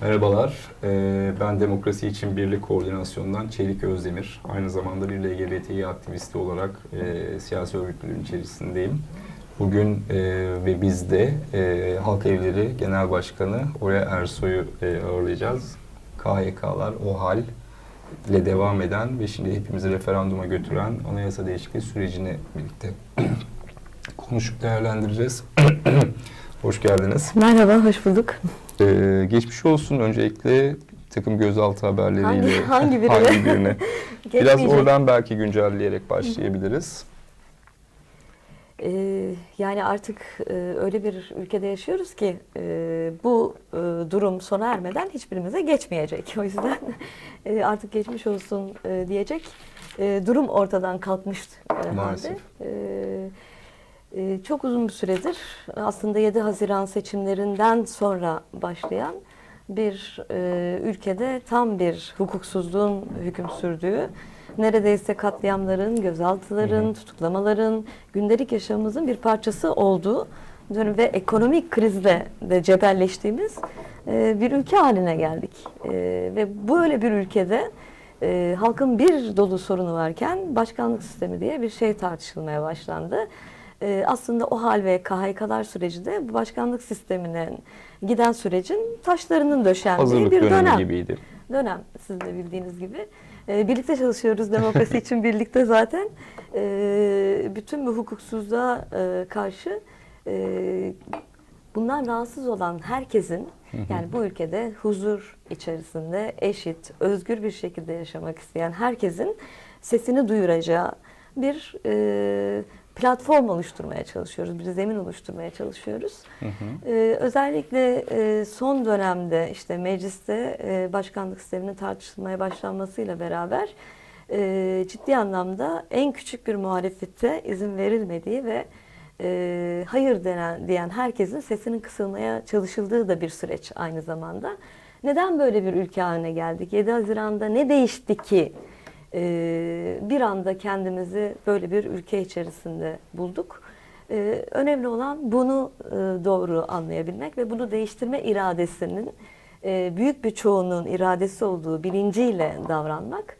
Merhabalar, ee, ben Demokrasi İçin Birlik Koordinasyon'dan Çelik Özdemir. Aynı zamanda bir LGBTİ aktivisti olarak e, siyasi örgütlülüğün içerisindeyim. Bugün e, ve biz de e, Halk Evleri Genel Başkanı Oya Ersoy'u ağırlayacağız. KHK'lar o hal ile devam eden ve şimdi hepimizi referanduma götüren anayasa değişikliği sürecini birlikte konuşup değerlendireceğiz. Hoş geldiniz. Merhaba, hoş bulduk. Ee, geçmiş olsun öncelikle takım gözaltı haberleriyle. Hangi- hangi birine? hangi birine? Biraz oradan belki güncelleyerek başlayabiliriz. Ee, yani artık e, öyle bir ülkede yaşıyoruz ki e, bu e, durum sona ermeden hiçbirimize geçmeyecek. O yüzden e, artık geçmiş olsun e, diyecek e, durum ortadan kalkmış e, Maalesef. e, çok uzun bir süredir aslında 7 Haziran seçimlerinden sonra başlayan bir e, ülkede tam bir hukuksuzluğun hüküm sürdüğü, neredeyse katliamların, gözaltıların, Hı hı. tutuklamaların, gündelik yaşamımızın bir parçası olduğu ve ekonomik krizle de cebelleştiğimiz e, bir ülke haline geldik. E, ve böyle bir ülkede e, halkın bir dolu sorunu varken başkanlık sistemi diye bir şey tartışılmaya başlandı. E, aslında o hal ve KHK'lar süreci de bu başkanlık sistemine giden sürecin taşlarının döşendiği bir dönem gibiydi. dönem sizin de bildiğiniz gibi. Ee, birlikte çalışıyoruz demokrasi için birlikte zaten. Ee, bütün bu hukuksuzluğa e, karşı e, bundan rahatsız olan herkesin yani bu ülkede huzur içerisinde eşit, özgür bir şekilde yaşamak isteyen herkesin sesini duyuracağı bir e, platform oluşturmaya çalışıyoruz, bir zemin oluşturmaya çalışıyoruz. Hı hı. Ee, özellikle e, son dönemde işte mecliste e, başkanlık sisteminin tartışılmaya başlanmasıyla beraber e, ciddi anlamda en küçük bir muhalefete izin verilmediği ve e, hayır denen, diyen herkesin sesinin kısılmaya çalışıldığı da bir süreç aynı zamanda. Neden böyle bir ülke haline geldik? 7 Haziran'da ne değişti ki e, bir anda kendimizi böyle bir ülke içerisinde bulduk? Ee, önemli olan bunu e, doğru anlayabilmek ve bunu değiştirme iradesinin e, büyük bir çoğunluğun iradesi olduğu bilinciyle davranmak.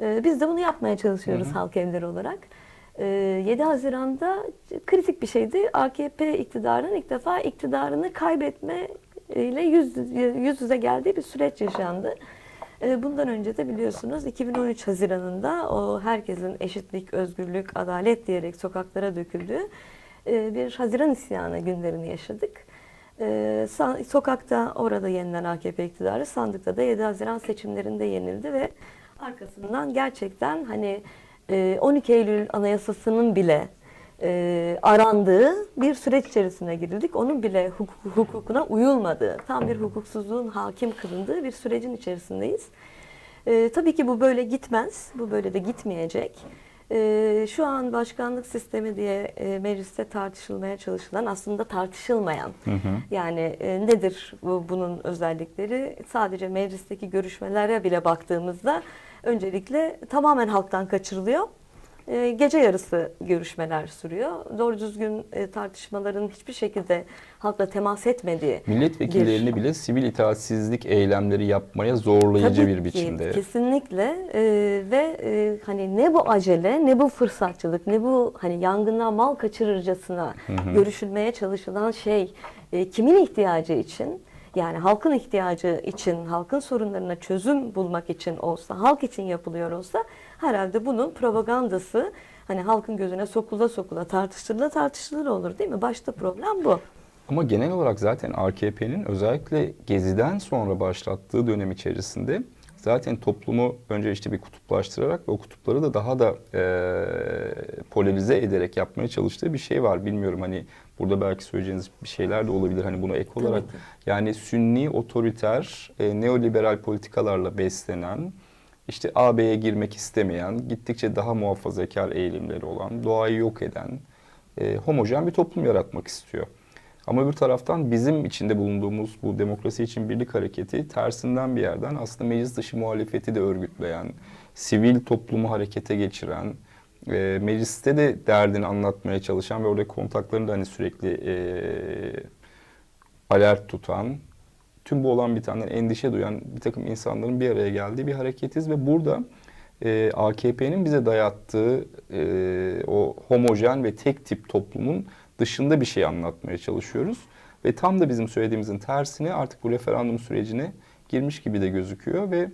E, biz de bunu yapmaya çalışıyoruz Hı hı. halk evleri olarak. E, 7 Haziran'da kritik bir şeydi. AKP iktidarının ilk defa iktidarını kaybetme ile yüz, yüz yüze geldiği bir süreç yaşandı. E, Bundan önce de biliyorsunuz 2013 Haziran'ında o herkesin eşitlik, özgürlük, adalet diyerek sokaklara döküldüğü e, bir Haziran isyanı günlerini yaşadık. E, sa- Sokakta orada yenilen AKP iktidarı, sandıkta da 7 Haziran seçimlerinde yenildi ve arkasından gerçekten hani e, 12 Eylül Anayasası'nın bile e, arandığı bir süreç içerisine girildik. Onun bile hukuk- hukukuna uyulmadığı, tam bir hukuksuzluğun hakim kılındığı bir sürecin içerisindeyiz. E, tabii ki bu böyle gitmez, bu böyle de gitmeyecek. E, şu an başkanlık sistemi diye e, mecliste tartışılmaya çalışılan, aslında tartışılmayan, Hı hı. yani e, nedir bu, bunun özellikleri? Sadece meclisteki görüşmelere bile baktığımızda öncelikle tamamen halktan kaçırılıyor. E, gece yarısı görüşmeler sürüyor. Doğru düzgün e, tartışmaların hiçbir şekilde halkla temas etmediği Milletvekillerini bile sivil itaatsizlik eylemleri yapmaya zorlayıcı Tabii bir ki, biçimde. Kesinlikle e, ve e, hani ne bu acele ne bu fırsatçılık ne bu hani yangından mal kaçırırcasına görüşülmeye çalışılan şey e, kimin ihtiyacı için yani halkın ihtiyacı için halkın sorunlarına çözüm bulmak için olsa halk için yapılıyor olsa herhalde bunun propagandası hani halkın gözüne sokula sokula tartıştırıla tartışılır olur değil mi? Başta problem bu. Ama genel olarak zaten AKP'nin özellikle Gezi'den sonra başlattığı dönem içerisinde zaten toplumu önce işte bir kutuplaştırarak ve o kutupları da daha da eee polarize ederek yapmaya çalıştığı bir şey var. Bilmiyorum hani burada belki söyleyeceğiniz bir şeyler de olabilir hani bunu ek olarak. Yani sünni otoriter e, neoliberal politikalarla beslenen işte AB'ye girmek istemeyen, gittikçe daha muhafazakar eğilimleri olan, doğayı yok eden, e, homojen bir toplum yaratmak istiyor. Ama bir taraftan bizim içinde bulunduğumuz bu demokrasi için birlik hareketi tersinden bir yerden aslında meclis dışı muhalefeti de örgütleyen, sivil toplumu harekete geçiren, e, mecliste de derdini anlatmaya çalışan ve orada kontaklarını da hani sürekli e, alert tutan tüm bu olan bitenden endişe duyan bir takım insanların bir araya geldiği bir hareketiz ve burada e, AKP'nin bize dayattığı e, o homojen ve tek tip toplumun dışında bir şey anlatmaya çalışıyoruz. Ve tam da bizim söylediğimizin tersine artık bu referandum sürecine girmiş gibi de gözüküyor ve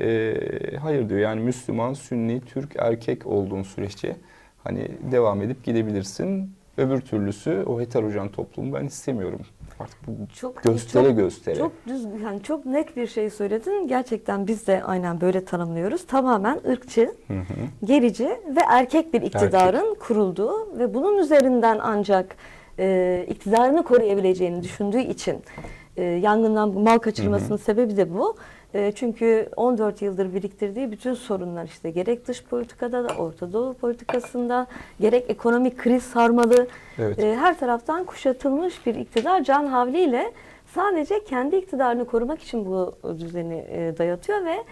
e, hayır diyor yani Müslüman, Sünni, Türk, erkek olduğun sürece hani devam edip gidebilirsin. Öbür türlüsü o heterojen toplumu ben istemiyorum. Artık bu Çok göstere çok, göstere. Çok düz yani çok net bir şey söyledin. Gerçekten biz de aynen böyle tanımlıyoruz. Tamamen ırkçı, Hı hı. gerici ve erkek bir iktidarın kurulduğu ve bunun üzerinden ancak e, iktidarını koruyabileceğini düşündüğü için e, yangından mal kaçırmasının sebebi de bu. E, çünkü 14 yıldır biriktirdiği bütün sorunlar işte gerek dış politikada da Orta Doğu politikasında gerek ekonomik kriz sarmalı Evet. e, her taraftan kuşatılmış bir iktidar can havliyle sadece kendi iktidarını korumak için bu düzeni e, dayatıyor ve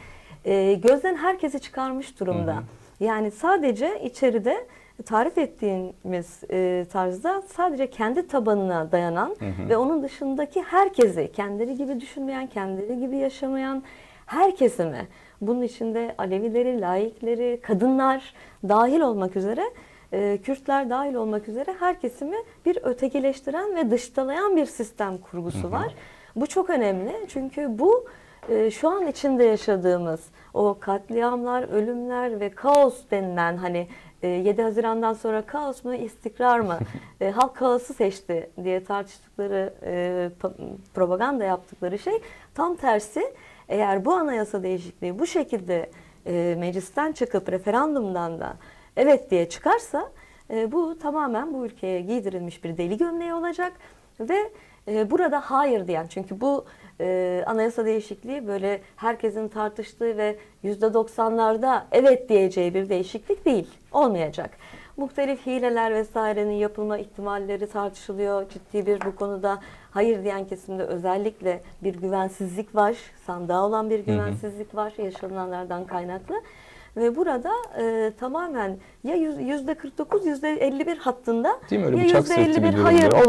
gözden herkesi çıkarmış durumda. Hı hı. Yani sadece içeride tarif ettiğimiz e, tarzda sadece kendi tabanına dayanan Hı hı. ve onun dışındaki herkesi kendileri gibi düşünmeyen, kendileri gibi yaşamayan her kesimi bunun içinde Alevileri, laikleri, kadınlar dahil olmak üzere e, Kürtler dahil olmak üzere her kesimi bir ötekileştiren ve dışlamayan bir sistem kurgusu var. Bu çok önemli çünkü bu e, şu an içinde yaşadığımız o katliamlar, ölümler ve kaos denilen hani 7 Haziran'dan sonra kaos mu istikrar mı? E, halk kaosu seçti diye tartıştıkları e, pa- propaganda yaptıkları şey tam tersi. Eğer bu anayasa değişikliği bu şekilde e, meclisten çıkıp referandumdan da evet diye çıkarsa e, bu tamamen bu ülkeye giydirilmiş bir deli gömleği olacak ve e, burada hayır diyen çünkü bu e, anayasa değişikliği böyle herkesin tartıştığı ve yüzde doksanlarda evet diyeceği bir değişiklik değil olmayacak. Muhtelif hileler vesairenin yapılma ihtimalleri tartışılıyor. Ciddi bir bu konuda hayır diyen kesimde özellikle bir güvensizlik var. Sandığa olan bir güvensizlik var yaşananlardan kaynaklı. Ve burada e, tamamen ya yüz- yüzde 49 yüzde 51 hattında ya yüzde sırtı bir 51 durum hayır var. Hı hı.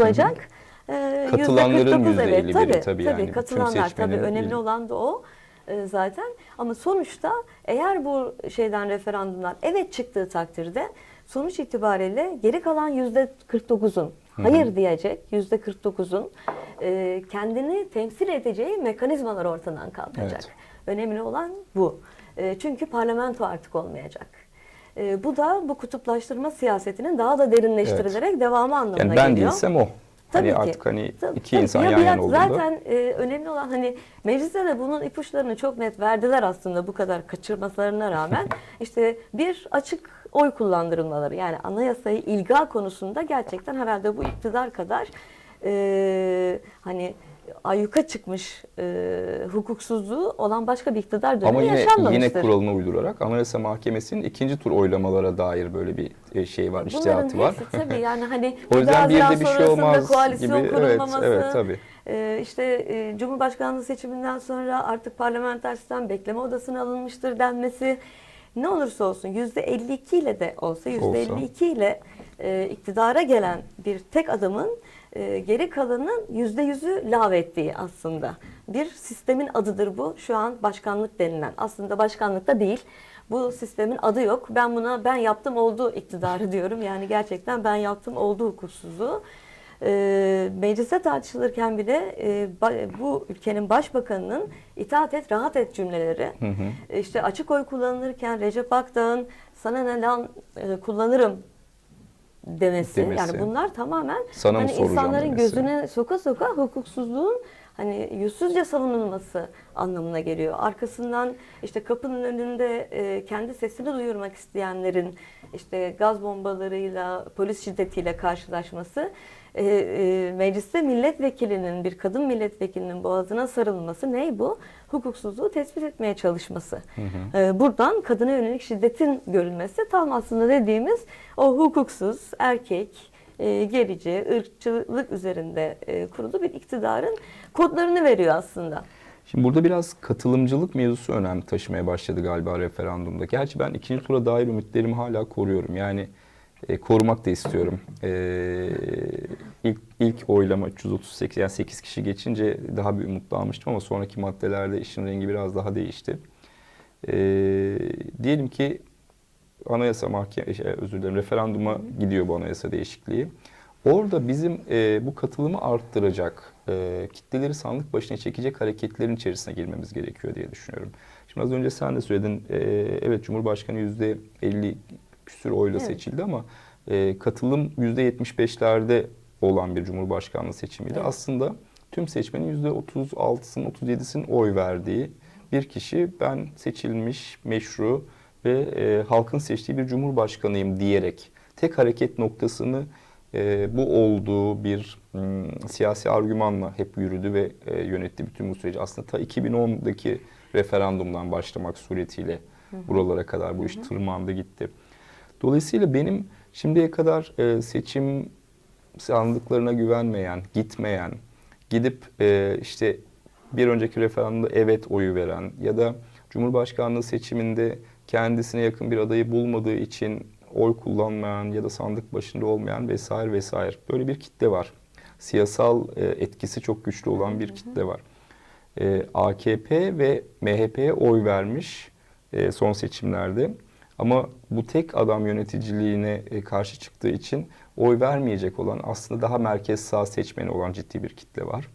E, Katılanların %49 yüzde evet, 51'i tabii, tabii yani. Katılanlar tabii önemli olan da o e, zaten. Ama sonuçta eğer bu şeyden referandumdan evet çıktığı takdirde sonuç itibariyle geri kalan yüzde 49'un hayır diyecek yüzde 49'un e, kendini temsil edeceği mekanizmalar ortadan kalkacak. Evet. Önemli olan bu. E, çünkü parlamento artık olmayacak. E, bu da bu kutuplaştırma siyasetinin daha da derinleştirilerek devamı anlamına Yani ben geliyor. değilsem o. Tabii hani ki. artık hani Tabii, iki insan Ya yan yana olduğunda. Zaten e, önemli olan hani mecliste de bunun ipuçlarını çok net verdiler aslında bu kadar kaçırmalarına rağmen. işte bir açık oy kullandırılmaları yani anayasayı ilga konusunda gerçekten herhalde bu iktidar kadar e, hani ayyuka çıkmış e, hukuksuzluğu olan başka bir iktidar dönemi Ama yine yine kuralına uydurarak Anayasa Mahkemesi'nin ikinci tur oylamalara dair böyle bir e, şey var, Bunların iştihatı var. hepsi tabii yani hani O yüzden bir de bir şey olmaz koalisyon gibi. Evet, kurulmaması, evet tabii. Ee, işte e, Cumhurbaşkanlığı seçiminden sonra artık parlamenter sistem bekleme odasına alınmıştır denmesi ne olursa olsun %52 ile de olsa %52 ile e, iktidara gelen bir tek adamın e, geri kalanın %100'ü lağvettiği aslında. Bir sistemin adıdır bu. Şu an başkanlık denilen. Aslında başkanlıkta değil. Bu sistemin adı yok. Ben buna ben yaptım oldu iktidarı diyorum. Yani gerçekten ben yaptım oldu hukuksuzluğu. E, mecliste tartışılırken bile e, ba- bu ülkenin başbakanının itaat et, rahat et cümleleri. Hı hı. İşte açık oy kullanılırken Recep Akdağ'ın sana ne lan e, kullanırım demesi. Demesi. Yani bunlar tamamen Sana hani insanların demesi. gözüne soka soka hukuksuzluğun hani yüzsüzce savunulması anlamına geliyor. Arkasından işte kapının önünde e, kendi sesini duyurmak isteyenlerin işte gaz bombalarıyla, polis şiddetiyle karşılaşması, e, e, mecliste milletvekilinin, bir kadın milletvekilinin boğazına sarılması ne bu? Hukuksuzluğu tespit etmeye çalışması. E, buradan kadına yönelik şiddetin görülmesi tam aslında dediğimiz o hukuksuz, erkek, e, gerici, ırkçılık üzerinde e, kurulu bir iktidarın kodlarını veriyor aslında. Şimdi burada biraz katılımcılık mevzusu önem taşımaya başladı galiba referandumda. Gerçi ben ikinci tura dair ümitlerimi hala koruyorum. Yani e, korumak da istiyorum. E, ilk, ilk oylama 338 yani 8 kişi geçince daha bir umutlu almıştım ama sonraki maddelerde işin rengi biraz daha değişti. E, diyelim ki anayasa mahkeme şey, özür dilerim referanduma gidiyor bu anayasa değişikliği. Orada bizim e, bu katılımı arttıracak, e, kitleleri sandık başına çekecek hareketlerin içerisine girmemiz gerekiyor diye düşünüyorum. Şimdi az önce sen de söyledin, e, evet Cumhurbaşkanı yüzde 50 küsür oyla Evet. seçildi ama e, katılım yüzde 75'lerde olan bir Cumhurbaşkanlığı seçimiydi. Evet. Aslında tüm seçmenin yüzde 36'sının 37'sinin oy verdiği bir kişi ben seçilmiş, meşru ve e, halkın seçtiği bir cumhurbaşkanıyım diyerek tek hareket noktasını e, bu olduğu bir mm, siyasi argümanla hep yürüdü ve e, yönetti bütün bu süreci. Aslında ta 2010'daki referandumdan başlamak suretiyle buralara kadar bu iş tırmandı gitti. Dolayısıyla benim şimdiye kadar e, seçim sandıklarına güvenmeyen, gitmeyen, gidip e, işte bir önceki referandumda evet oyu veren ya da Cumhurbaşkanlığı seçiminde kendisine yakın bir adayı bulmadığı için oy kullanmayan ya da sandık başında olmayan vesaire vesaire böyle bir kitle var. Siyasal e, etkisi çok güçlü olan bir kitle var. E, AKP ve MHP'ye oy vermiş e, son seçimlerde. Ama bu tek adam yöneticiliğine e, karşı çıktığı için oy vermeyecek olan aslında daha merkez sağ seçmeni olan ciddi bir kitle var.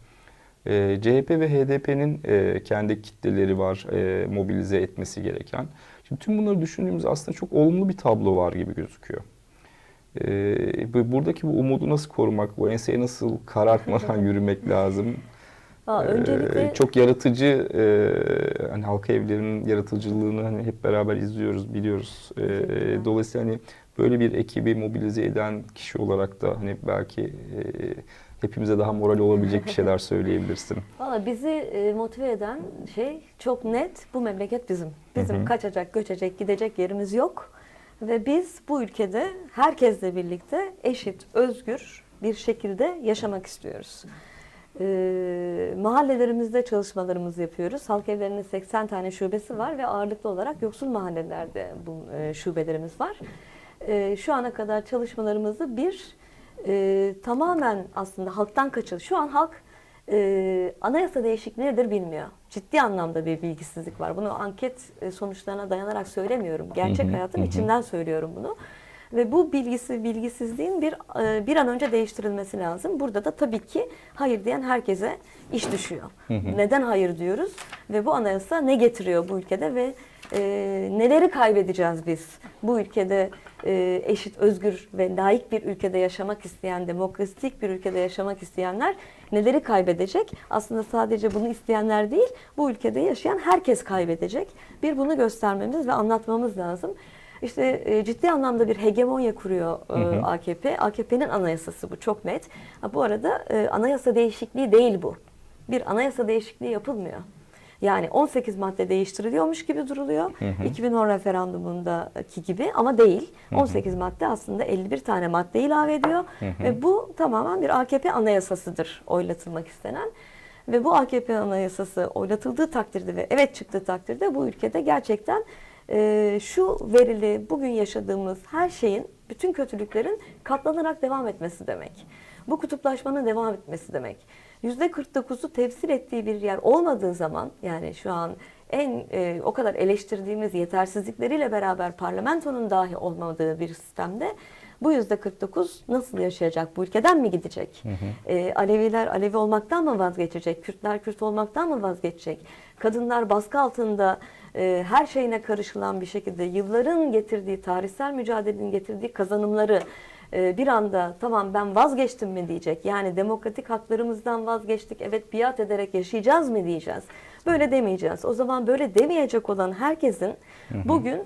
E, CHP ve HDP'nin e, kendi kitleleri var e, mobilize etmesi gereken. Şimdi tüm bunları düşündüğümüz aslında çok olumlu bir tablo var gibi gözüküyor. E, bu- buradaki bu umudu nasıl korumak, bu enseye nasıl karartmadan yürümek lazım? Aa, Ee, öncelikle çok yaratıcı e, hani halka evlerinin yaratıcılığını hani hep beraber izliyoruz, biliyoruz. Ee, Teşekkürler. dolayısıyla hani böyle bir ekibi mobilize eden kişi olarak da hani belki e, hepimize daha moral olabilecek bir şeyler söyleyebilirsin. Valla bizi e, motive eden şey çok net. Bu memleket bizim. Bizim Hı hı. kaçacak, göçecek, gidecek yerimiz yok. Ve biz bu ülkede herkesle birlikte eşit, özgür bir şekilde yaşamak istiyoruz. Ee, mahallelerimizde çalışmalarımızı yapıyoruz. Halk evlerinin 80 tane şubesi var ve ağırlıklı olarak yoksul mahallelerde bu e, şubelerimiz var. Ee, şu ana kadar çalışmalarımızı bir e, tamamen aslında halktan kaçın. Şu an halk e, anayasa değişikliği nedir bilmiyor. Ciddi anlamda bir bilgisizlik var. Bunu anket e, sonuçlarına dayanarak söylemiyorum. Gerçek hayatın içinden söylüyorum bunu. Ve bu bilgisi bilgisizliğin bir e, bir an önce değiştirilmesi lazım. Burada da tabii ki hayır diyen herkese iş düşüyor. Hı hı. Neden hayır diyoruz ve bu anayasa ne getiriyor bu ülkede ve e, neleri kaybedeceğiz biz bu ülkede e, eşit, özgür ve layık bir ülkede yaşamak isteyen, demokratik bir ülkede yaşamak isteyenler neleri kaybedecek? Aslında sadece bunu isteyenler değil, bu ülkede yaşayan herkes kaybedecek. Bir bunu göstermemiz ve anlatmamız lazım. İşte e, ciddi anlamda bir hegemonya kuruyor e, Hı hı. AKP. AKP'nin anayasası bu çok net. Ha, bu arada e, anayasa değişikliği değil bu. Bir anayasa değişikliği yapılmıyor. Yani 18 madde değiştiriliyormuş gibi duruluyor. Hı hı. 2010 referandumundaki gibi ama değil. 18 madde aslında 51 tane madde ilave ediyor. Hı hı. Ve bu tamamen bir AKP anayasasıdır oylatılmak istenen. Ve bu AKP anayasası oylatıldığı takdirde ve evet çıktığı takdirde bu ülkede gerçekten e, şu verili bugün yaşadığımız her şeyin, bütün kötülüklerin katlanarak devam etmesi demek. Bu kutuplaşmanın devam etmesi demek. %49'u temsil ettiği bir yer olmadığı zaman yani şu an en e, o kadar eleştirdiğimiz yetersizlikleriyle beraber parlamentonun dahi olmadığı bir sistemde bu %49 nasıl yaşayacak? Bu ülkeden mi gidecek? E, Aleviler Alevi olmaktan mı vazgeçecek? Kürtler Kürt olmaktan mı vazgeçecek? Kadınlar baskı altında e, her şeyine karışılan bir şekilde yılların getirdiği, tarihsel mücadelenin getirdiği kazanımları e, bir anda tamam ben vazgeçtim mi diyecek. Yani demokratik haklarımızdan vazgeçtik, evet biat ederek yaşayacağız mı diyeceğiz. Böyle demeyeceğiz. O zaman böyle demeyecek olan herkesin bugün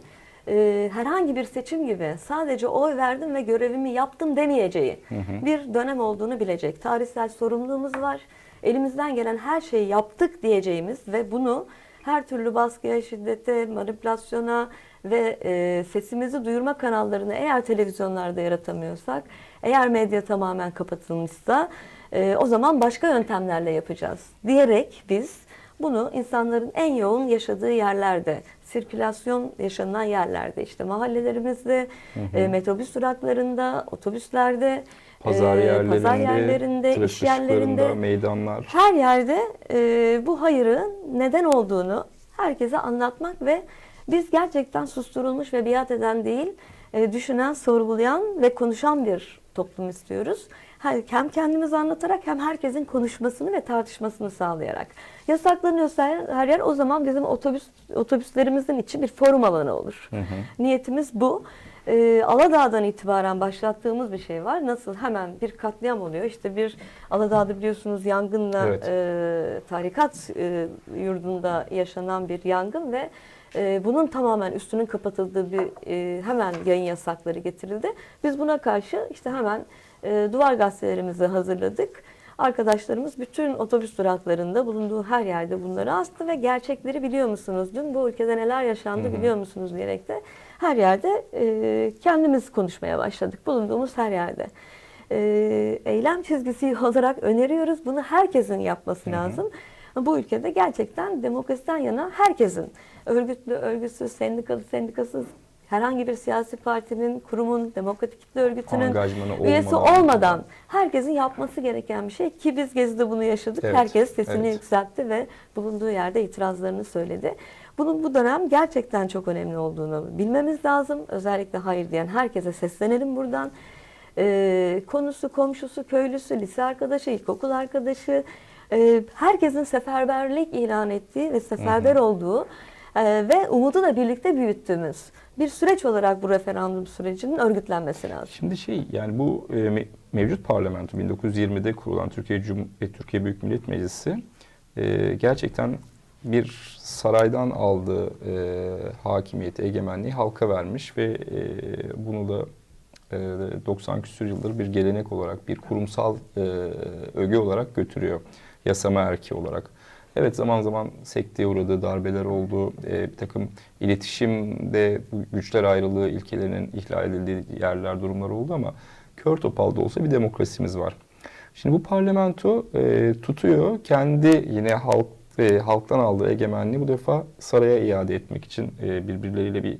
e, herhangi bir seçim gibi sadece oy verdim ve görevimi yaptım demeyeceği bir dönem olduğunu bilecek. Tarihsel sorumluluğumuz var. Elimizden gelen her şeyi yaptık diyeceğimiz ve bunu her türlü baskıya, şiddete, manipülasyona ve e, sesimizi duyurma kanallarını eğer televizyonlarda yaratamıyorsak, eğer medya tamamen kapatılmışsa E, o zaman başka yöntemlerle yapacağız diyerek biz bunu insanların en yoğun yaşadığı yerlerde, sirkülasyon yaşanan yerlerde, işte mahallelerimizde, e, metrobüs duraklarında, otobüslerde, Pazar e, yerlerinde, pazar yerlerinde, iş yerlerinde, meydanlar. her yerde e, bu hayırın neden olduğunu herkese anlatmak ve biz gerçekten susturulmuş ve biat eden değil, e, düşünen, sorgulayan ve konuşan bir toplum istiyoruz. Hem kendimizi anlatarak hem herkesin konuşmasını ve tartışmasını sağlayarak. Yasaklanıyorsa her, her yer o zaman bizim otobüs otobüslerimizin için bir forum alanı olur. Niyetimiz bu. Ee, Aladağ'dan itibaren başlattığımız bir şey var. Nasıl hemen bir katliam oluyor. İşte bir Aladağ'da biliyorsunuz yangınla Evet. e, tarikat e, yurdunda yaşanan bir yangın ve e, bunun tamamen üstünün kapatıldığı bir e, hemen yayın yasakları getirildi. Biz buna karşı işte hemen e, duvar gazetelerimizi hazırladık. Arkadaşlarımız bütün otobüs duraklarında bulunduğu her yerde bunları astı ve gerçekleri biliyor musunuz? Dün bu ülkede neler yaşandı biliyor musunuz diyerek de her yerde e, kendimiz konuşmaya başladık. Bulunduğumuz her yerde. E, eylem çizgisi olarak öneriyoruz. Bunu herkesin yapması lazım. Bu ülkede gerçekten demokrasiden yana herkesin örgütlü, örgütsüz, sendikalı, sendikasız herhangi bir siyasi partinin, kurumun, demokratik kitle örgütünün üyesi olmadan. olmadan herkesin yapması gereken bir şey ki biz Gezi'de bunu yaşadık. Evet, Herkes sesini evet. yükseltti ve bulunduğu yerde itirazlarını söyledi. Bunun bu dönem gerçekten çok önemli olduğunu bilmemiz lazım. Özellikle hayır diyen herkese seslenelim buradan. Ee, konusu, komşusu, köylüsü, lise arkadaşı, ilkokul arkadaşı, e, herkesin seferberlik ilan ettiği ve seferber olduğu e, ve umudu da birlikte büyüttüğümüz bir süreç olarak bu referandum sürecinin örgütlenmesi lazım. Şimdi şey yani bu e, me- mevcut parlamento 1920'de kurulan Türkiye Cum e, Türkiye Büyük Millet Meclisi e, gerçekten bir saraydan aldığı e, hakimiyeti, egemenliği halka vermiş ve e, bunu da e, 90 küsur yıldır bir gelenek olarak, bir kurumsal e, öge olarak götürüyor. Yasama erki olarak. Evet zaman zaman sekteye uğradığı darbeler oldu. E, bir takım iletişimde güçler ayrılığı ilkelerinin ihlal edildiği yerler, durumlar oldu ama kör topal olsa bir demokrasimiz var. Şimdi bu parlamento e, tutuyor kendi yine halk e, halktan aldığı egemenliği bu defa saraya iade etmek için e, birbirleriyle bir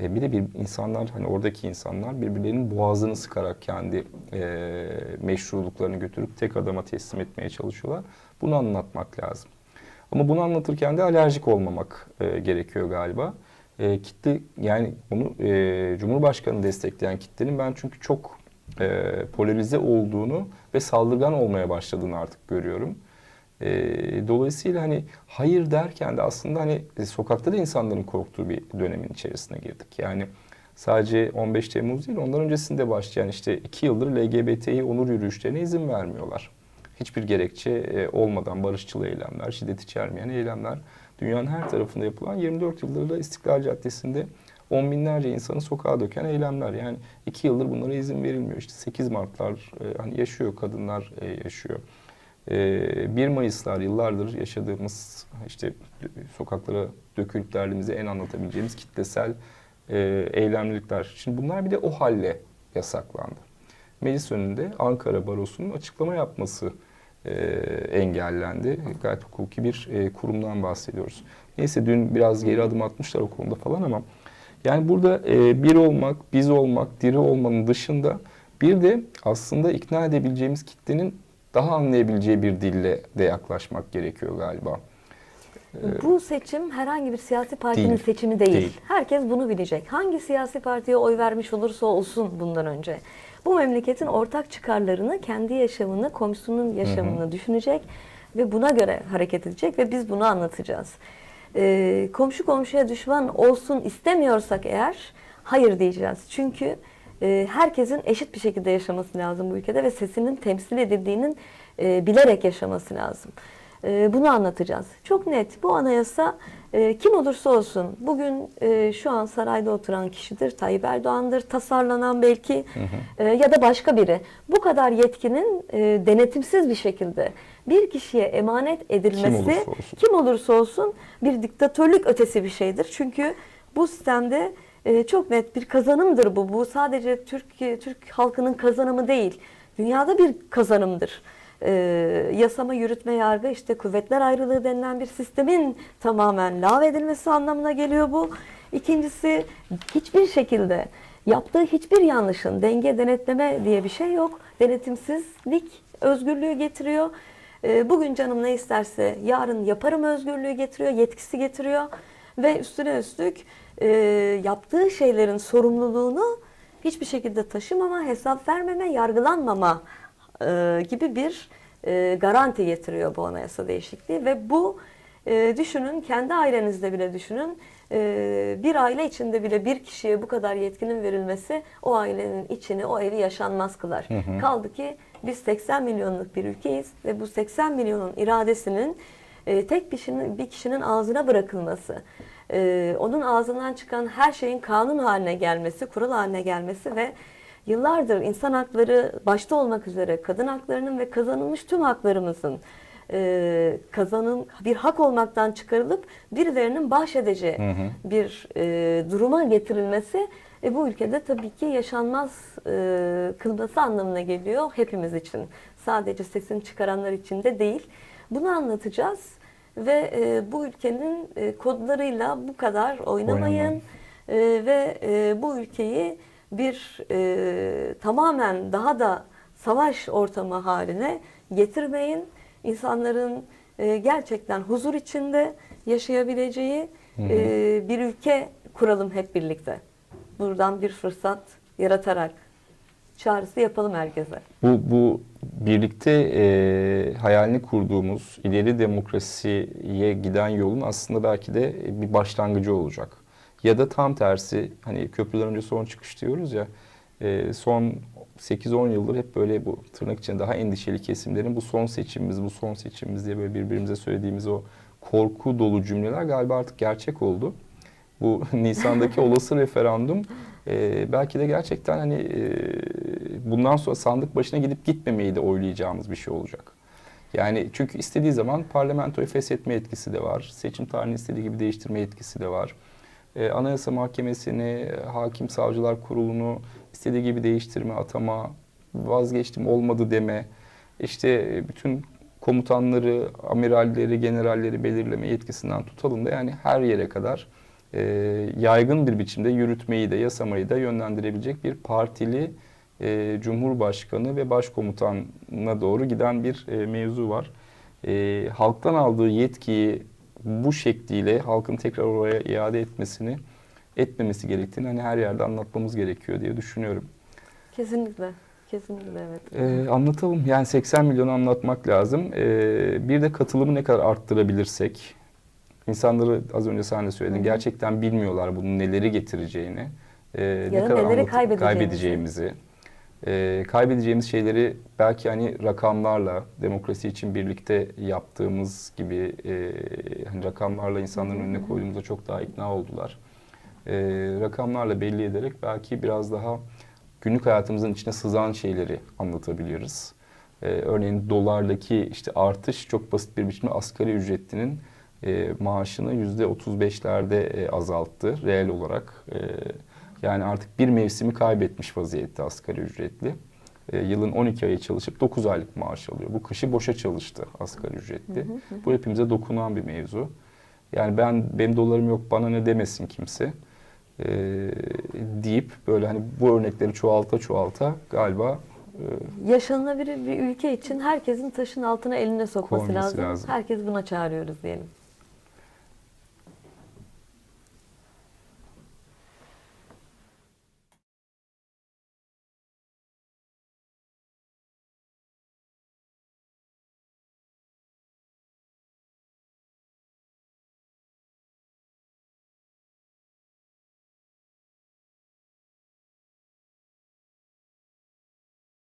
e, bir de bir insanlar hani oradaki insanlar birbirlerinin boğazını sıkarak kendi e, meşruluklarını götürüp tek adama teslim etmeye çalışıyorlar. Bunu anlatmak lazım. Ama bunu anlatırken de alerjik olmamak e, gerekiyor galiba. E, kitle yani bunu e, Cumhurbaşkanı destekleyen kitlenin ben çünkü çok e, polarize olduğunu ve saldırgan olmaya başladığını artık görüyorum. E, dolayısıyla hani hayır derken de aslında hani e, sokakta da insanların korktuğu bir dönemin içerisine girdik. Yani sadece 15 Temmuz değil ondan öncesinde başlayan işte iki yıldır LGBTİ onur yürüyüşlerine izin vermiyorlar. Hiçbir gerekçe e, olmadan barışçıl eylemler, şiddet içermeyen eylemler dünyanın her tarafında yapılan 24 yıldır da İstiklal Caddesi'nde on binlerce insanı sokağa döken eylemler. Yani iki yıldır bunlara izin verilmiyor. İşte 8 Mart'lar e, hani yaşıyor, kadınlar e, yaşıyor. E, 1 Mayıs'lar yıllardır yaşadığımız işte sokaklara dökülüp derdimizi en anlatabileceğimiz kitlesel eylemlilikler. Şimdi bunlar bir de o halle yasaklandı. Meclis önünde Ankara Barosu'nun açıklama yapması e, engellendi. Gayet hukuki bir e, kurumdan bahsediyoruz. Neyse dün biraz geri adım atmışlar o konuda falan ama yani burada e, bir olmak, biz olmak, diri olmanın dışında bir de aslında ikna edebileceğimiz kitlenin daha anlayabileceği bir dille de yaklaşmak gerekiyor galiba. Bu seçim herhangi bir siyasi partinin Değil. seçimi değil. Değil. Herkes bunu bilecek. Hangi siyasi partiye oy vermiş olursa olsun bundan önce. Bu memleketin ortak çıkarlarını, kendi yaşamını, komşusunun yaşamını düşünecek ve buna göre hareket edecek ve biz bunu anlatacağız. Ee, komşu komşuya düşman olsun istemiyorsak eğer hayır diyeceğiz. Çünkü e, herkesin eşit bir şekilde yaşaması lazım bu ülkede ve sesinin temsil edildiğinin e, bilerek yaşaması lazım. E, bunu anlatacağız. Çok net bu anayasa e, kim olursa olsun bugün e, şu an sarayda oturan kişidir, Tayyip Erdoğan'dır, tasarlanan belki e, ya da başka biri. Bu kadar yetkinin e, denetimsiz bir şekilde bir kişiye emanet edilmesi olursa olsun. kim olursa olsun bir diktatörlük ötesi bir şeydir. Çünkü bu sistemde e, çok net bir kazanımdır bu. Bu sadece Türkiye Türk halkının kazanımı değil. Dünyada bir kazanımdır. E, yasama, yürütme, yargı, işte kuvvetler ayrılığı denilen bir sistemin tamamen lağvedilmesi anlamına geliyor bu. İkincisi hiçbir şekilde yaptığı hiçbir yanlışın denge denetleme diye bir şey yok. Denetimsizlik özgürlüğü getiriyor. E, bugün canım ne isterse yarın yaparım özgürlüğü getiriyor, yetkisi getiriyor ve üstüne üstlük e, yaptığı şeylerin sorumluluğunu hiçbir şekilde taşımama, hesap vermeme, yargılanmama e, gibi bir e, garanti getiriyor bu anayasa değişikliği ve bu e, düşünün kendi ailenizde bile düşünün e, bir aile içinde bile bir kişiye bu kadar yetkinin verilmesi o ailenin içini o evi yaşanmaz kılar. Kaldı ki biz 80 milyonluk bir ülkeyiz ve bu 80 milyonun iradesinin e, tek bir kişinin, bir kişinin ağzına bırakılması, e, onun ağzından çıkan her şeyin kanun haline gelmesi, kural haline gelmesi ve yıllardır insan hakları başta olmak üzere kadın haklarının ve kazanılmış tüm haklarımızın e, kazanın bir hak olmaktan çıkarılıp birilerinin bahşedeceği bir e, duruma getirilmesi e, bu ülkede tabii ki yaşanmaz e, kılması anlamına geliyor hepimiz için. Sadece sesini çıkaranlar için de değil. Bunu anlatacağız ve e, bu ülkenin e, kodlarıyla bu kadar oynamayın Oynamayın. e, ve e, bu ülkeyi bir e, tamamen daha da savaş ortamı haline getirmeyin. İnsanların e, gerçekten huzur içinde yaşayabileceği e, bir ülke kuralım hep birlikte. Buradan bir fırsat yaratarak çağrısı yapalım herkese. Bu, bu birlikte e, hayalini kurduğumuz ileri demokrasiye giden yolun aslında belki de bir başlangıcı olacak. Ya da tam tersi hani köprüden önce son çıkış diyoruz ya e, son 8-10 yıldır hep böyle bu tırnak içinde daha endişeli kesimlerin bu son seçimimiz, bu son seçimimiz diye böyle birbirimize söylediğimiz o korku dolu cümleler galiba artık gerçek oldu. Bu Nisan'daki olası referandum e, belki de gerçekten hani e, bundan sonra sandık başına gidip gitmemeyi de oylayacağımız bir şey olacak. Yani çünkü istediği zaman parlamentoyu feshetme etkisi de var. Seçim tarihini istediği gibi değiştirme etkisi de var. E, Anayasa Mahkemesi'ni, Hakim Savcılar Kurulu'nu istediği gibi değiştirme, atama, vazgeçtim olmadı deme, işte e, bütün komutanları, amiralleri, generalleri belirleme yetkisinden tutalım da yani her yere kadar e, yaygın bir biçimde yürütmeyi de yasamayı da yönlendirebilecek bir partili e, cumhurbaşkanı ve başkomutanına doğru giden bir e, mevzu var. E, halktan aldığı yetkiyi bu şekliyle halkın tekrar oraya iade etmesini etmemesi gerektiğini hani her yerde anlatmamız gerekiyor diye düşünüyorum. Kesinlikle. Kesinlikle evet. Ee, anlatalım. Yani 80 milyonu anlatmak lazım. Ee, bir de katılımı ne kadar arttırabilirsek. İnsanları az önce sen de söyledin. Hı. Gerçekten bilmiyorlar bunun neleri getireceğini. Ee, Ya da neleri anlatıp kaybedeceğimizi. kaybedeceğimizi. Ee, kaybedeceğimiz şeyleri belki hani rakamlarla, demokrasi için birlikte yaptığımız gibi e, hani rakamlarla insanların önüne koyduğumuzda çok daha ikna oldular. Ee, rakamlarla belli ederek belki biraz daha günlük hayatımızın içine sızan şeyleri anlatabiliriz. Ee, örneğin dolardaki işte artış çok basit bir biçimde asgari ücretlinin e, maaşını yüzde 35'lerde e, azalttı reel olarak. E, yani artık bir mevsimi kaybetmiş vaziyette asgari ücretli. E, yılın 12 ayı çalışıp 9 aylık maaş alıyor. Bu kışı boşa çalıştı asgari ücretli. Bu hepimize dokunan bir mevzu. Yani ben benim dolarım yok bana ne demesin kimse e, deyip böyle hani bu örnekleri çoğalta çoğalta galiba e, Yaşanılabilir bir ülke için herkesin taşın altına eline sokması lazım. lazım. Herkes buna çağırıyoruz diyelim.